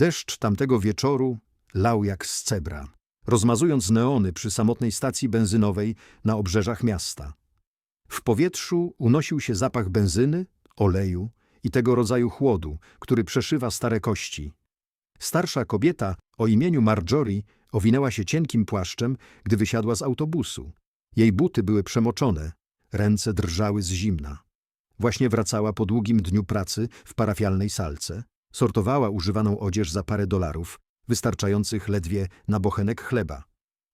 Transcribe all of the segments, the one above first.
Deszcz tamtego wieczoru lał jak z cebra, rozmazując neony przy samotnej stacji benzynowej na obrzeżach miasta. W powietrzu unosił się zapach benzyny, oleju i tego rodzaju chłodu, który przeszywa stare kości. Starsza kobieta o imieniu Marjorie owinęła się cienkim płaszczem, gdy wysiadła z autobusu. Jej buty były przemoczone, ręce drżały z zimna. Właśnie wracała po długim dniu pracy w parafialnej salce. Sortowała używaną odzież za parę dolarów, wystarczających ledwie na bochenek chleba.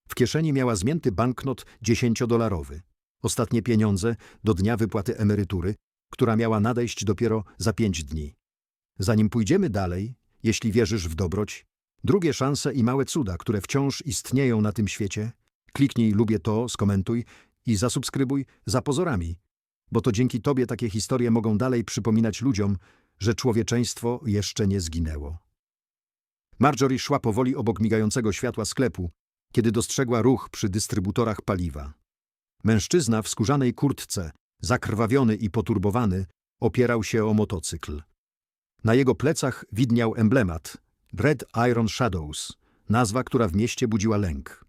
W kieszeni miała zmięty banknot dziesięciodolarowy. Ostatnie pieniądze do dnia wypłaty emerytury, która miała nadejść dopiero za pięć dni. Zanim pójdziemy dalej, jeśli wierzysz w dobroć, drugie szanse i małe cuda, które wciąż istnieją na tym świecie, kliknij lubię to, skomentuj i zasubskrybuj za pozorami, bo to dzięki tobie takie historie mogą dalej przypominać ludziom, że człowieczeństwo jeszcze nie zginęło. Marjorie szła powoli obok migającego światła sklepu, kiedy dostrzegła ruch przy dystrybutorach paliwa. Mężczyzna w skórzanej kurtce, zakrwawiony i poturbowany, opierał się o motocykl. Na jego plecach widniał emblemat Red Iron Shadows, nazwa, która w mieście budziła lęk.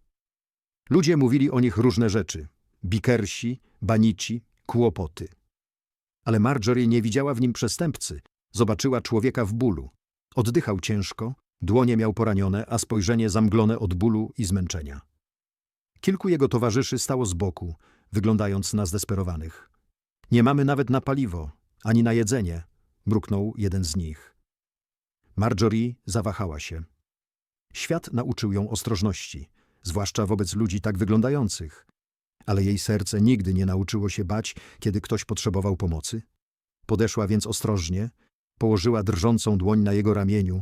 Ludzie mówili o nich różne rzeczy. Bikersi, banici, kłopoty. Ale Marjorie nie widziała w nim przestępcy. Zobaczyła człowieka w bólu. Oddychał ciężko, dłonie miał poranione, a spojrzenie zamglone od bólu i zmęczenia. Kilku jego towarzyszy stało z boku, wyglądając na zdesperowanych. Nie mamy nawet na paliwo, ani na jedzenie, mruknął jeden z nich. Marjorie zawahała się. Świat nauczył ją ostrożności, zwłaszcza wobec ludzi tak wyglądających. Ale jej serce nigdy nie nauczyło się bać, kiedy ktoś potrzebował pomocy. Podeszła więc ostrożnie, położyła drżącą dłoń na jego ramieniu.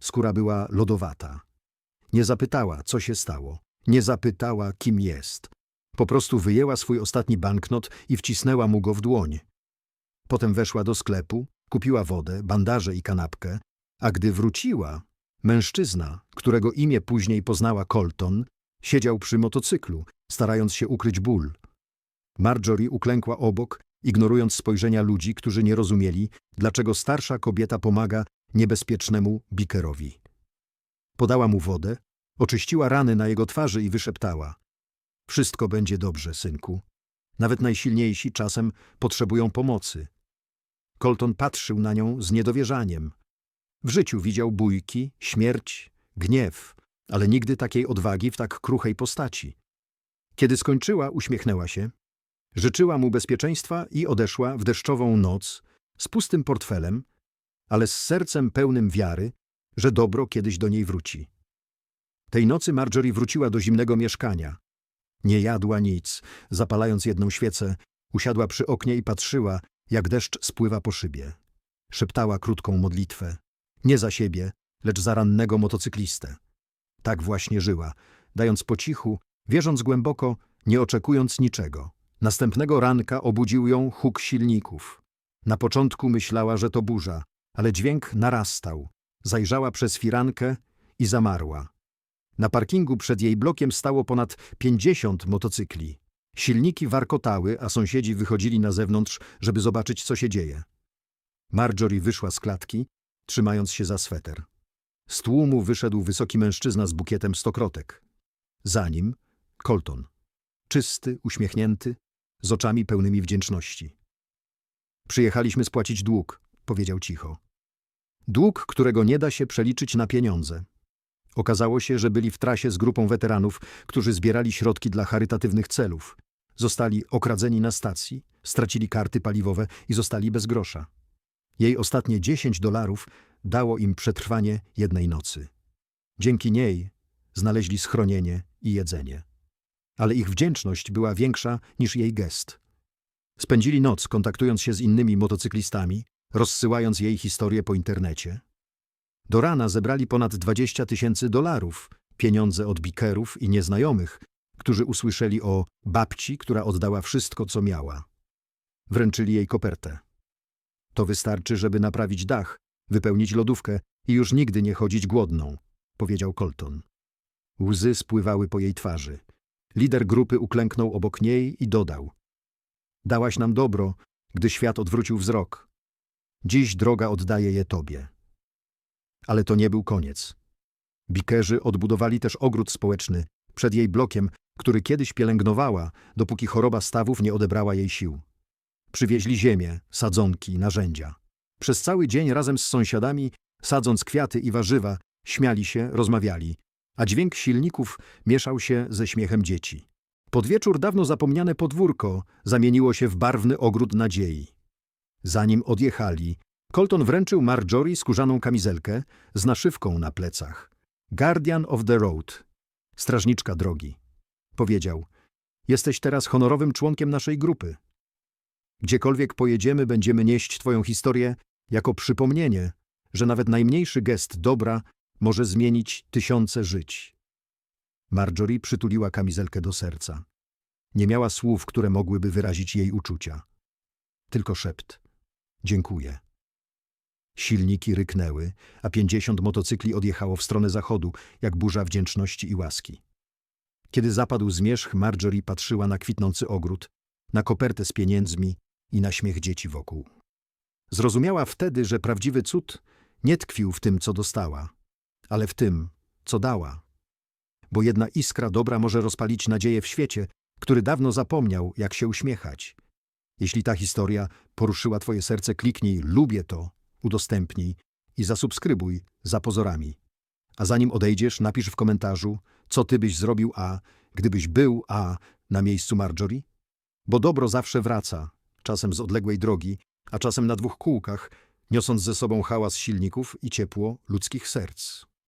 Skóra była lodowata. Nie zapytała, co się stało. Nie zapytała, kim jest. Po prostu wyjęła swój ostatni banknot i wcisnęła mu go w dłoń. Potem weszła do sklepu, kupiła wodę, bandaże i kanapkę, a gdy wróciła, mężczyzna, którego imię później poznała Colton, siedział przy motocyklu, starając się ukryć ból. Marjorie uklękła obok, ignorując spojrzenia ludzi, którzy nie rozumieli, dlaczego starsza kobieta pomaga niebezpiecznemu bikerowi. Podała mu wodę, oczyściła rany na jego twarzy i wyszeptała. Wszystko będzie dobrze, synku. Nawet najsilniejsi czasem potrzebują pomocy. Colton patrzył na nią z niedowierzaniem. W życiu widział bójki, śmierć, gniew, ale nigdy takiej odwagi w tak kruchej postaci. Kiedy skończyła, uśmiechnęła się, życzyła mu bezpieczeństwa i odeszła w deszczową noc z pustym portfelem, ale z sercem pełnym wiary, że dobro kiedyś do niej wróci. Tej nocy Marjorie wróciła do zimnego mieszkania. Nie jadła nic, zapalając jedną świecę, usiadła przy oknie i patrzyła, jak deszcz spływa po szybie. Szeptała krótką modlitwę. Nie za siebie, lecz za rannego motocyklistę. Tak właśnie żyła, dając po cichu, wierząc głęboko, nie oczekując niczego. Następnego ranka obudził ją huk silników. Na początku myślała, że to burza, ale dźwięk narastał. Zajrzała przez firankę i zamarła. Na parkingu przed jej blokiem stało ponad pięćdziesiąt motocykli. Silniki warkotały, a sąsiedzi wychodzili na zewnątrz, żeby zobaczyć, co się dzieje. Marjorie wyszła z klatki, trzymając się za sweter. Z tłumu wyszedł wysoki mężczyzna z bukietem stokrotek. Za nim Colton. Czysty, uśmiechnięty, z oczami pełnymi wdzięczności. Przyjechaliśmy spłacić dług, powiedział cicho. Dług, którego nie da się przeliczyć na pieniądze. Okazało się, że byli w trasie z grupą weteranów, którzy zbierali środki dla charytatywnych celów. Zostali okradzeni na stacji, stracili karty paliwowe i zostali bez grosza. Jej ostatnie 10 dolarów dało im przetrwanie jednej nocy. Dzięki niej znaleźli schronienie i jedzenie. Ale ich wdzięczność była większa niż jej gest. Spędzili noc kontaktując się z innymi motocyklistami, rozsyłając jej historię po internecie. Do rana zebrali ponad 20 tysięcy dolarów, pieniądze od bikerów i nieznajomych, którzy usłyszeli o babci, która oddała wszystko, co miała. Wręczyli jej kopertę. To wystarczy, żeby naprawić dach, wypełnić lodówkę i już nigdy nie chodzić głodną, powiedział Colton. Łzy spływały po jej twarzy. Lider grupy uklęknął obok niej i dodał. Dałaś nam dobro, gdy świat odwrócił wzrok. Dziś droga oddaje je tobie. Ale to nie był koniec. Bikerzy odbudowali też ogród społeczny przed jej blokiem, który kiedyś pielęgnowała, dopóki choroba stawów nie odebrała jej sił. Przywieźli ziemię, sadzonki, narzędzia. Przez cały dzień razem z sąsiadami, sadząc kwiaty i warzywa, śmiali się, rozmawiali, a dźwięk silników mieszał się ze śmiechem dzieci. Pod wieczór dawno zapomniane podwórko zamieniło się w barwny ogród nadziei. Zanim odjechali, Colton wręczył Marjorie skórzaną kamizelkę z naszywką na plecach. Guardian of the Road, strażniczka drogi. Powiedział, jesteś teraz honorowym członkiem naszej grupy. Gdziekolwiek pojedziemy, będziemy nieść twoją historię jako przypomnienie, że nawet najmniejszy gest dobra może zmienić tysiące żyć. Marjorie przytuliła kamizelkę do serca. Nie miała słów, które mogłyby wyrazić jej uczucia. Tylko szept. Dziękuję. Silniki ryknęły, a pięćdziesiąt motocykli odjechało w stronę zachodu, jak burza wdzięczności i łaski. Kiedy zapadł zmierzch, Marjorie patrzyła na kwitnący ogród, na kopertę z pieniędzmi i na śmiech dzieci wokół. Zrozumiała wtedy, że prawdziwy cud nie tkwił w tym, co dostała, ale w tym, co dała. Bo jedna iskra dobra może rozpalić nadzieję w świecie, który dawno zapomniał, jak się uśmiechać. Jeśli ta historia poruszyła twoje serce, kliknij lubię to, udostępnij i zasubskrybuj za pozorami. A zanim odejdziesz, napisz w komentarzu, co ty byś zrobił A, gdybyś był A na miejscu Marjorie? Bo dobro zawsze wraca, czasem z odległej drogi, a czasem na dwóch kółkach, niosąc ze sobą hałas silników i ciepło ludzkich serc.